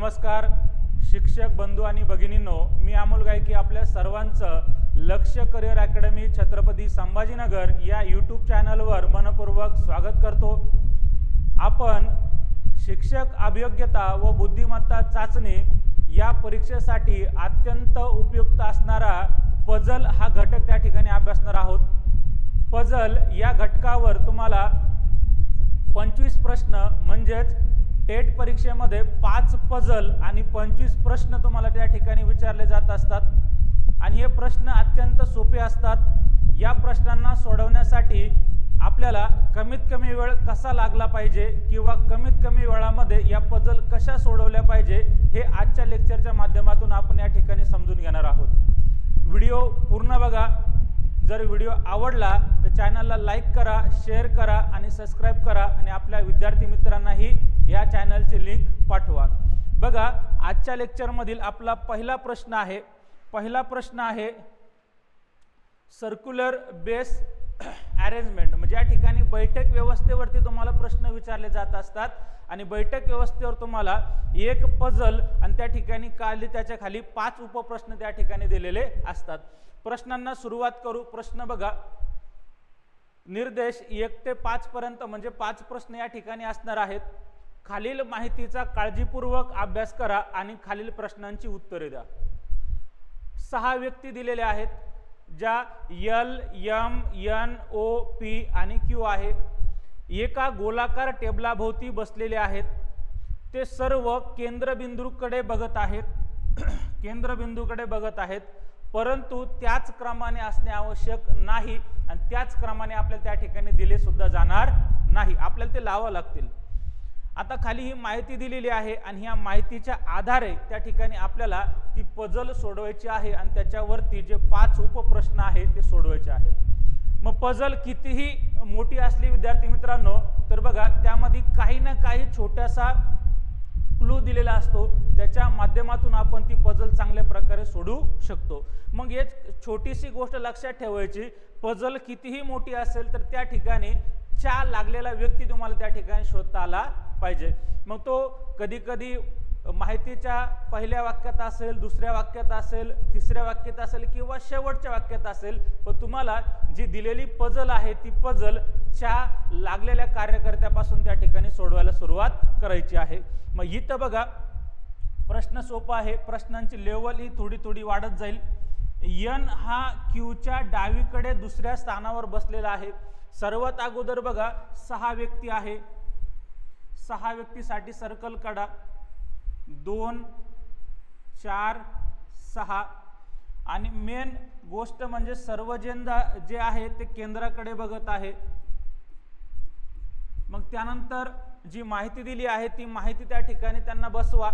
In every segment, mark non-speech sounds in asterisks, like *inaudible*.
नमस्कार शिक्षक बंधू आणि भगिनींनो मी अमोल गायकी आपल्या सर्वांचं लक्ष करिअर अकॅडमी छत्रपती संभाजीनगर या यूट्यूब चॅनलवर मनपूर्वक स्वागत करतो. आपण शिक्षक अभियोग्यता व बुद्धिमत्ता चाचणी या परीक्षेसाठी अत्यंत उपयुक्त असणारा पझल हा घटक त्या ठिकाणी अभ्यासणार आहोत. पझल या घटकावर तुम्हाला पंचवीस प्रश्न म्हणजेच टेट परीक्षेमध्ये पाच पजल आणि पंचवीस प्रश्न तुम्हाला त्या ठिकाणी विचारले जात असतात. आणि हे प्रश्न अत्यंत सोपे असतात. या प्रश्नांना सोडवण्यासाठी आपल्याला कमीत कमी वेळ कसा लागला पाहिजे किंवा कमीत कमी वेळामध्ये या पजल कशा सोडवल्या पाहिजे हे आजच्या लेक्चरच्या माध्यमातून आपण या ठिकाणी समजून घेणार आहोत. व्हिडिओ पूर्ण बघा. जर व्हिडिओ आवडला तर चॅनलला लाईक करा शेअर करा आणि सबस्क्राईब करा. आणि आपल्या विद्यार्थी मित्रांनाही या चॅनलची लिंक पाठवा. बघा आजच्या लेक्चरमधील आपला पहिला प्रश्न आहे. पहिला प्रश्न आहे सर्क्युलर बेस अरेंजमेंट म्हणजे या ठिकाणी बैठक व्यवस्थेवरती तुम्हाला प्रश्न विचारले जात असतात आणि बैठक व्यवस्थेवर तुम्हाला एक पझल आणि त्या ठिकाणी खाली त्याच्याखाली पाच उपप्रश्न त्या ठिकाणी दिलेले असतात. प्रश्नांना सुरुवात करू. प्रश्न बघा. निर्देश एक ते पाचपर्यंत म्हणजे पाच प्रश्न या ठिकाणी असणार आहेत. खालील माहितीचा काळजीपूर्वक अभ्यास करा आणि खालील प्रश्नांची उत्तरे द्या. सहा व्यक्ती दिलेल्या आहेत ज्या L M N O P आणि क्यू आहे. एका गोलाकार टेबलाभोवती बसलेले आहेत. ते सर्व केंद्रबिंदूकडे बघत आहेत. *clears throat* केंद्रबिंदूकडे बघत आहेत परंतु त्याच क्रमाने असणे आवश्यक नाही आणि त्याच क्रमाने आपल्याला त्या ठिकाणी दिले सुद्धा जाणार नाही. आपल्याला ते लावावं लागतील. आता खाली ही माहिती दिलेली आहे आणि ह्या माहितीच्या आधारे त्या ठिकाणी आपल्याला ती पजल सोडवायची आहे आणि त्याच्यावरती जे पाच उपप्रश्न आहेत ते सोडवायचे आहेत. मग पझल कितीही मोठी असली विद्यार्थी मित्रांनो तर बघा त्यामध्ये काही ना काही छोटासा क्लू दिलेला असतो. त्याच्या माध्यमातून आपण ती पजल चांगल्या प्रकारे सोडवू शकतो. मग हे छोटीशी गोष्ट लक्षात ठेवायची पझल कितीही मोठी असेल तर त्या ठिकाणी च्या लागलेला व्यक्ती तुम्हाला त्या ठिकाणी शोधता आला पाहिजे. मग तो कधीकधी माहितीच्या पहिल्या वाक्यात असेल दुसऱ्या वाक्यात असेल तिसऱ्या वाक्यात असेल किंवा शेवटच्या वाक्यात असेल पण तुम्हाला जी दिलेली पजल आहे ती पजलच्या लागलेल्या कार्यकर्त्यापासून त्या ठिकाणी सोडवायला सुरुवात करायची आहे. मग इथं बघा प्रश्न सोपा आहे. प्रश्नांची लेवल ही थोडी थोडी वाढत जाईल. यन हा क्यूच्या डावीकडे दुसऱ्या स्थानावर बसलेला आहे. सर्वात अगोदर बघा सहा व्यक्ती आहे. सहा व्यक्तीसाठी सर्कल काढा. दोन चार सहा. आणि मेन गोष्ट म्हणजे सर्वजण जे आहे ते केंद्राकडे बघत आहे. मग त्यानंतर जी माहिती दिली आहे ती माहिती त्या ठिकाणी त्यांना बसवा.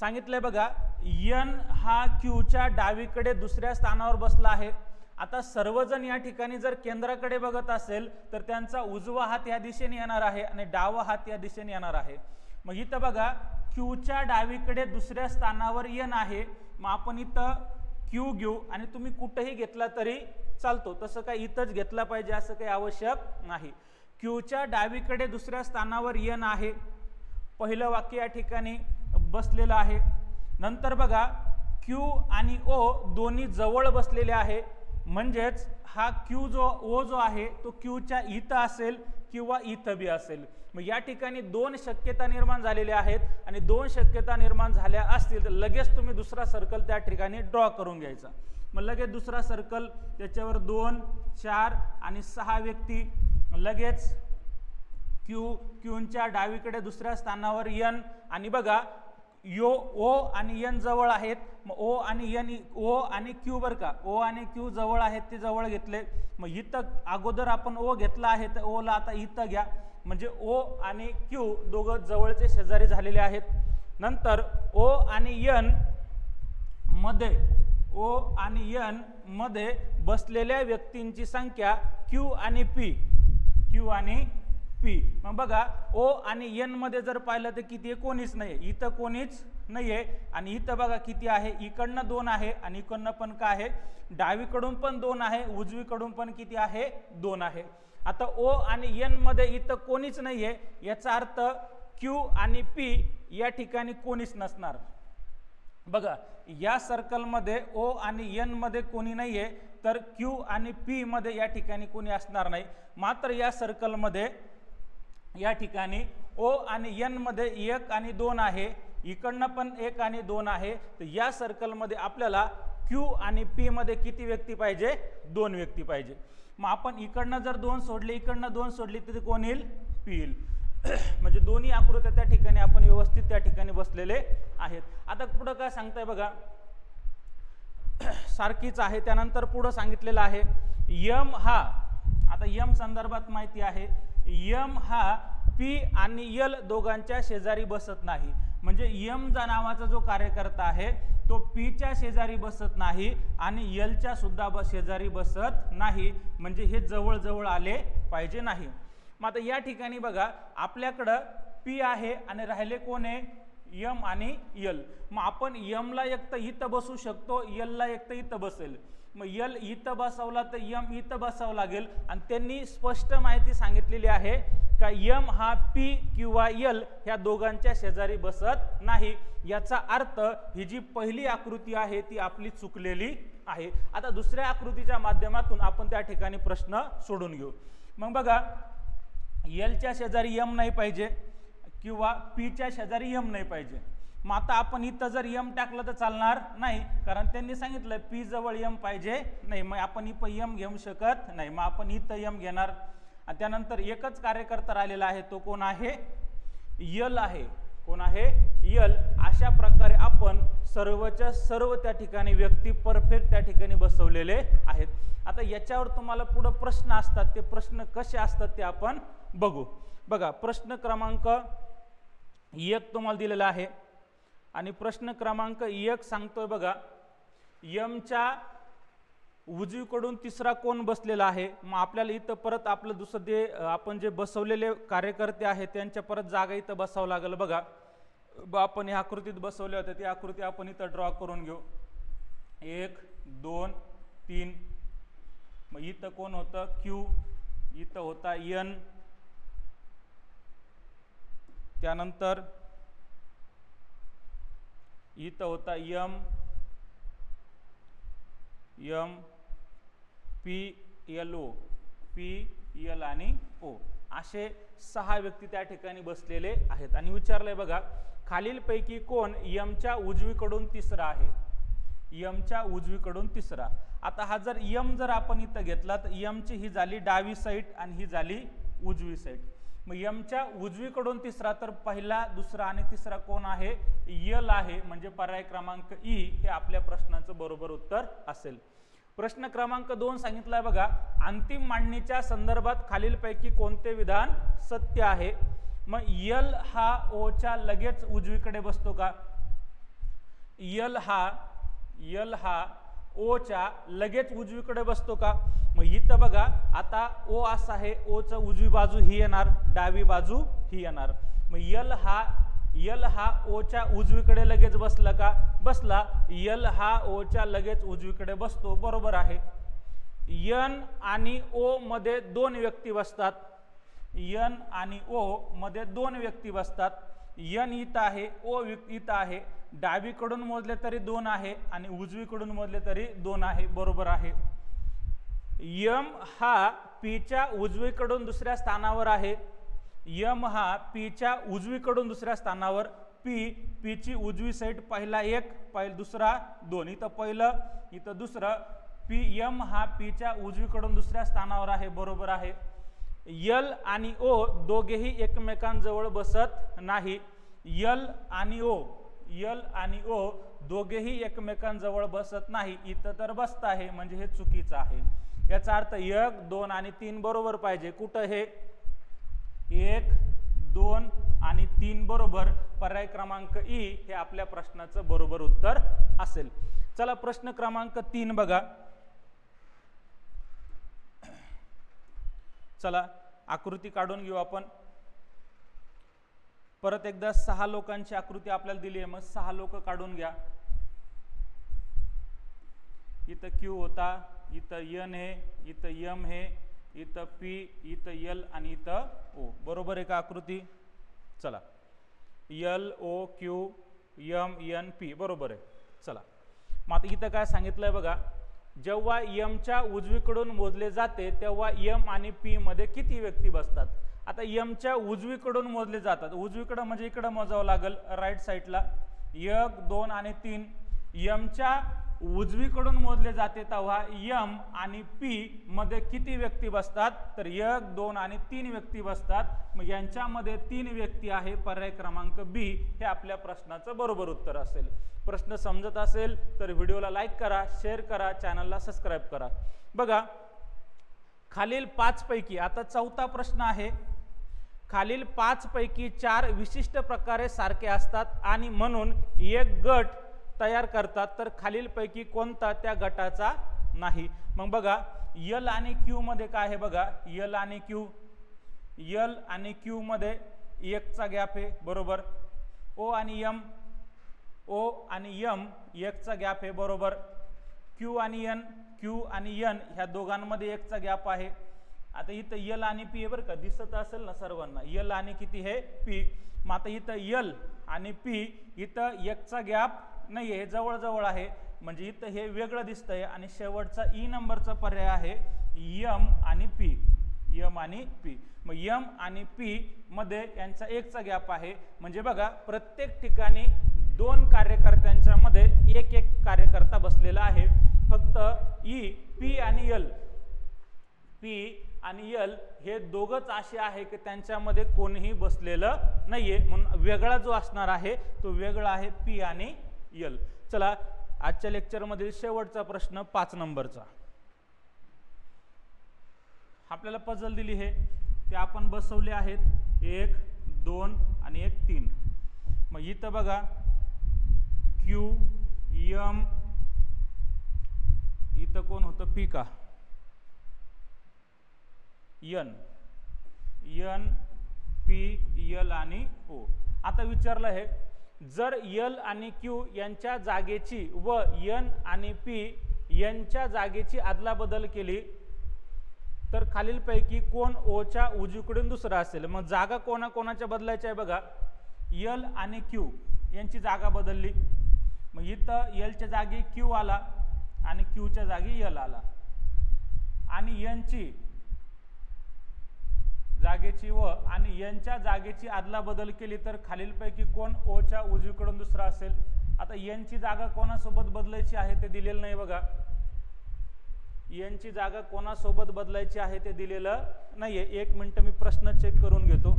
सांगितलंय बघा यन हा क्यूच्या डावीकडे दुसऱ्या स्थानावर बसला आहे. आता सर्वजण या ठिकाणी जर केंद्राकडे बघत असेल तर त्यांचा उजवा हात या दिशेने येणार आहे आणि डावा हात या दिशेने येणार आहे. मग इथं बघा क्यूच्या डावीकडे दुसऱ्या स्थानावर यन आहे. मग आपण इथं क्यू घेऊ आणि तुम्ही कुठंही घेतला तरी चालतो. तसं काही इथंच घेतला पाहिजे असं काही आवश्यक नाही. क्यूच्या डावीकडे दुसऱ्या स्थानावर यन आहे. पहिलं वाक्य या ठिकाणी बसलेलं आहे. नंतर बघा क्यू आणि ओ दोन्ही जवळ बसलेले आहे. म्हणजेच हा क्यू जो ओ जो आहे तो क्यूच्या इथं असेल किंवा इथं बी असेल. मग या ठिकाणी दोन शक्यता निर्माण झालेल्या आहेत आणि दोन शक्यता निर्माण झाल्या असतील तर लगेच तुम्ही दुसरा सर्कल त्या ठिकाणी ड्रॉ करून घ्यायचा. मग लगेच दुसरा सर्कल त्याच्यावर दोन चार आणि सहा व्यक्ती लगेच क्यू क्यूंच्या डावीकडे दुसऱ्या स्थानावर यन आणि बघा यो ओ आणि यन जवळ आहेत. मग ओ आणि यन ओ आणि क्यू बर का. ओ आणि क्यू जवळ आहेत ते जवळ घेतले. मग इथं अगोदर आपण ओ घेतला आहे तर ओला आता इथं घ्या. म्हणजे ओ आणि क्यू दोघं जवळचे शेजारी झालेले आहेत. नंतर ओ आणि यनमध्ये ओ आणि यनमध्ये बसलेल्या व्यक्तींची संख्या क्यू आणि पी. क्यू आणि पी मग बघा ओ आणि एनमध्ये जर पाहिलं तर किती आहे? कोणीच नाही आहे इथं कोणीच नाही आहे आणि इथं बघा किती आहे? इकडनं दोन आहे आणि इकडनं पण काय आहे? डावीकडून पण दोन आहे उजवीकडून पण किती आहे? दोन आहे. आता ओ आणि एनमध्ये इथं कोणीच नाही आहे याचा अर्थ क्यू आणि पी या ठिकाणी कोणीच नसणार. बघा या सर्कलमध्ये ओ आणि एनमध्ये कोणी नाही आहे तर क्यू आणि पीमध्ये या ठिकाणी कोणी असणार नाही. मात्र या सर्कलमध्ये या ठिकाणी ओ आणि यनमध्ये एक आणि दोन आहे इकडनं पण एक आणि दोन आहे. तर या सर्कलमध्ये आपल्याला क्यू आणि पीमध्ये किती व्यक्ती पाहिजे? दोन व्यक्ती पाहिजे. मग आपण इकडनं जर दोन सोडले इकडनं दोन सोडली तर कोण येईल? पी येईल. *clears throat* म्हणजे दोन्ही आकृत्या त्या ठिकाणी आपण व्यवस्थित त्या ठिकाणी बसलेले आहेत. आता पुढं काय सांगताय बघा. *clears throat* सारखीच आहे त्यानंतर पुढं सांगितलेलं आहे. यम हा आता यम संदर्भात माहिती आहे. यम हा पी आणि यल दोघांच्या शेजारी बसत नाही. म्हणजे यम जा नावाचा जो कार्यकर्ता आहे तो पीच्या शेजारी बसत नाही आणि यलच्या सुद्धा ब शेजारी बसत नाही. म्हणजे हे जवळजवळ आले पाहिजे नाही. मग आता या ठिकाणी बघा आपल्याकडं पी आहे आणि राहिले कोण आहे? यम आणि यल. मग आपण यमला एक तर इथं बसू शकतो यलला एक तर इथं बसेल. मग यल इथं बसवला तर यम इथं बसावं लागेल. आणि त्यांनी स्पष्ट माहिती सांगितलेली आहे का यम हा पी किंवा यल ह्या दोघांच्या शेजारी बसत नाही. याचा अर्थ ही जी पहिली आकृती आहे ती आपली चुकलेली आहे. आता दुसऱ्या आकृतीच्या माध्यमातून आपण त्या ठिकाणी प्रश्न सोडून घेऊ. मग बघा यलच्या शेजारी यम नाही पाहिजे किंवा पीच्या शेजारी यम नाही पाहिजे. मग आता आपण इथं जर यम टाकलं तर चालणार नाही. कारण त्यांनी सांगितलं पी जवळ यम पाहिजे नाही. मग आपण इथं यम घेऊ शकत नाही. मग आपण इथं यम घेणार. आणि त्यानंतर एकच कार्यकर्ता राहिलेला आहे तो कोण आहे? यल आहे. कोण आहे? यल अशा प्रकारे आपण सर्वच्या सर्व त्या ठिकाणी व्यक्ती परफेक्ट त्या ठिकाणी बसवलेले आहेत. आता याच्यावर तुम्हाला पुढं प्रश्न असतात. ते प्रश्न कसे असतात ते आपण बघू. बघा प्रश्न क्रमांक एक तुम्हाला दिलेला आहे. आणि प्रश्न क्रमांक एक सांगतोय बघा. यमच्या उजवीकडून तिसरा कोण बसलेला आहे? मग आपल्याला इथं परत आपलं दुसरं ते आपण जे बसवलेले कार्यकर्ते आहेत त्यांच्या परत जागा इथं बसावं लागेल बघा. ब- आपण ह्या आकृतीत बसवले होते ती आकृती आपण इथं ड्रॉ करून घेऊ. एक दोन तीन. मग इथं कोण होतं? क्यू इथं होता यन त्यानंतर इथं होता M M P L O P L आणि ओ. असे सहा व्यक्ती त्या ठिकाणी बसलेले आहेत. आणि विचारलंय बघा खालीलपैकी कोण यमच्या उजवीकडून तिसरा आहे? यमच्या उजवीकडून तिसरा. आता हा जर यम जर आपण इथं घेतला तर यमची ही झाली डावी साईड आणि ही झाली उजवी साईड. मग यमच्या उजवीकडून तिसरा तर पहिला दुसरा आणि तिसरा कोण आहे? यल आहे. म्हणजे पर्याय क्रमांक ई हे आपल्या प्रश्नाचं बरोबर उत्तर असेल. प्रश्न क्रमांक दोन सांगितलाय बघा. अंतिम मांडणीच्या संदर्भात खालीलपैकी कोणते विधान सत्य आहे? मग यल हा ओच्या लगेच उजवीकडे बसतो का? यल हा यल हा ओच्या लगेच उजवीकडे बसतो का? मग इथं बघा आता ओ असा आहे ओचं उजवी बाजू ही येणार डावी बाजू ही येणार. मग यल हा यल हा ओच्या उजवीकडे लगेच बसला का? बसला. यल हा ओच्या लगेच उजवीकडे बसतो बरोबर आहे. यन आणि ओ मध्ये दोन व्यक्ती बसतात. यन आणि ओ मध्ये दोन व्यक्ती बसतात. यन इथं आहे ओ वि- इथं आहे डावीकडून मोजले तरी दोन आहे आणि उजवीकडून मोजले तरी दोन आहे बरोबर आहे. यम हा पीच्या उजवीकडून दुसऱ्या स्थानावर आहे. यम हा पीच्या उजवीकडून दुसऱ्या स्थानावर पी पीची उजवी साईड पहिला एक पहिला दुसरा दोन. इथं पहिलं इथं दुसरं. पी यम हा पीच्या उजवीकडून दुसऱ्या स्थानावर आहे बरोबर आहे. यल आणि ओ दोघेही एकमेकांजवळ बसत नाही. यल आणि ओ यल आणि ओ दोघेही एकमेकांजवळ बसत नाही. इथं तर बसत आहे म्हणजे हे चुकीचं आहे. याचा अर्थ एक दोन आणि तीन बरोबर पाहिजे. कुठं हे? एक दोन आणि तीन बरोबर. पर्याय क्रमांक ई हे आपल्या प्रश्नाचं बरोबर उत्तर असेल. चला प्रश्न क्रमांक तीन बघा. चला आकृती काढून घेऊ आपण. परत एकदा सहा लोकांची आकृती आपल्याला दिली आहे मग सहा लोक काढून घ्या. इथं क्यू होता इथं यन हे इथं यम हे इथं पी इथं यल आणि इथं ओ बरोबर आहे का आकृती? चला. L O Q M N P बरोबर आहे. चला. मग आता इथं काय सांगितलं आहे बघा? जेव्हा यमच्या उजवीकडून मोजले जाते तेव्हा यम आणि पी मध्ये किती व्यक्ती बसतात? आता यमच्या उजवीकडून मोजले जातात. उजवीकडं म्हणजे इकडं मोजावं लागेल राईट साईडला एक दोन आणि तीन. यमच्या उजवीकडून मोजले जाते तेव्हा यम आणि पी मध्ये किती व्यक्ती बसतात? तर एक दोन आणि तीन व्यक्ती बसतात. मग यांच्यामध्ये तीन व्यक्ती आहे पर्याय क्रमांक बी हे आपल्या प्रश्नाचं बरोबर उत्तर असेल. प्रश्न समजत असेल तर व्हिडिओला लाईक करा शेअर करा चॅनलला सबस्क्राईब करा. बघा खालील पाचपैकी आता चौथा प्रश्न आहे. खालील पाचपैकी चार विशिष्ट प्रकारे सारखे असतात आणि म्हणून एक गट तयार करतात तर खालीलपैकी कोणता त्या गटाचा नाही? मग बघा यल आणि क्यूमध्ये काय आहे बघा? यल आणि क्यू. यल आणि क्यूमध्ये एकचा गॅप आहे बरोबर? ओ आणि यम. ओ आणि यम एकचा गॅप आहे बरोबर? क्यू आणि एन क्यू आणि एन ह्या दोघांमध्ये एकचा गॅप आहे. आता इथं यल आणि पी आहे बरं का? दिसत असेल ना सर्वांना. यल आणि किती हे? पी. मग आता इथं यल आणि पी इथं एकचा गॅप नाही आहे जवळजवळ आहे. म्हणजे इथं हे वेगळं दिसतं आहे आणि शेवटचा ई नंबरचा पर्याय आहे यम आणि पी यम आणि पी मग यम आणि पी मध्ये यांचा एकचा गॅप आहे. म्हणजे बघा प्रत्येक ठिकाणी दोन कार्यकर्त्यांच्या मध्ये एक एक कार्यकर्ता बसलेला आहे. फक्त e, ई पी आणि यल पी आणि यल हे दोघंच असे आहे की त्यांच्यामध्ये कोणीही बसलेलं नाही आहे म्हणून वेगळा जो असणार आहे तो वेगळा आहे पी आणि यल चला आजच्या लेक्चरमधील शेवटचा प्रश्न पाच नंबरचा. आपल्याला पजल दिली हे. ते आपण बसवले आहेत. एक दोन आणि एक तीन. मग इथं बघा. क्यू यम इथं कोण होतं? पी का? यन. यन पी यल आणि ओ. आता विचारलं आहे जर यल आणि क्यू यांच्या जागेची व यन आणि पी यांच्या जागेची अदलाबदल केली तर खालीलपैकी कोण ओच्या उजवीकडून दुसरा असेल? मग जागा कोणा कोणाच्या बदलायच्या आहे बघा. यल आणि क्यू यांची जागा बदलली. मग इथं यलच्या जागी क्यू आला आणि क्यूच्या जागी यल आला. आणि यांची जागेची व आणि यांच्या जागेची आदला बदल केली तर खालीलपैकी कोण ओच्या उजवीकडून दुसरा असेल? आता यांची जागा कोणासोबत बदलायची आहे ते दिलेलं नाही बघा. यांची जागा कोणासोबत बदलायची आहे ते दिलेलं नाहीये. एक मिनिट मी प्रश्न चेक करून घेतो.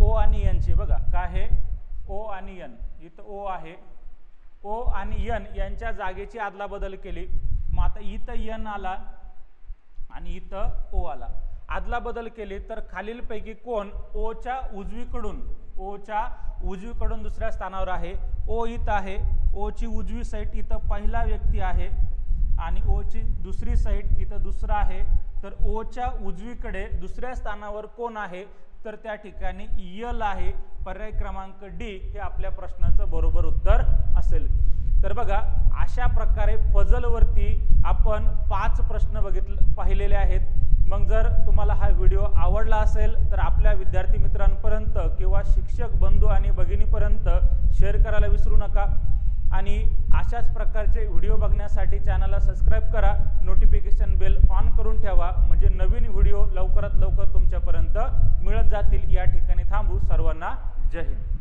ओ आणि यांची बघा. काय आहे? ओ आणि यन इथं ओ आहे. ओ आणि यन यांच्या जागेची आदला बदल केली. मग आता इथं यन आला आणि इथं ओ आला. आदला बदल केली तर खालीलपैकी कोण? ओच्या उजवीकडून ओच्या उजवीकडून दुसऱ्या स्थानावर आहे. ओ इथं आहे. ओची उजवी साईट इथं पहिला व्यक्ती आहे आणि ओची दुसरी साईट इथं दुसरा आहे. तर ओच्या उजवीकडे दुसऱ्या स्थानावर कोण आहे? तर त्या ठिकाणी यल आहे. पर्याय क्रमांक डी हे आपल्या प्रश्नाचं बरोबर उत्तर असेल. तर बघा अशा प्रकारे पझलवरती आपण पाच प्रश्न बघितले पाहिलेले आहेत. मग जर तुम्हाला हा व्हिडिओ आवडला असेल तर आपल्या विद्यार्थी मित्रांपर्यंत किंवा शिक्षक बंधू आणि भगिनीपर्यंत शेअर करायला विसरू नका. आणि अशाच प्रकारचे व्हिडिओ बघण्यासाठी चॅनलला सबस्क्राईब करा. नोटिफिकेशन बेल ऑन करून ठेवा. म्हणजे नवीन व्हिडिओ लवकरात लवकर तुमच्यापर्यंत मिळत जातील. या ठिकाणी थांबू. सर्वांना जय हिंद.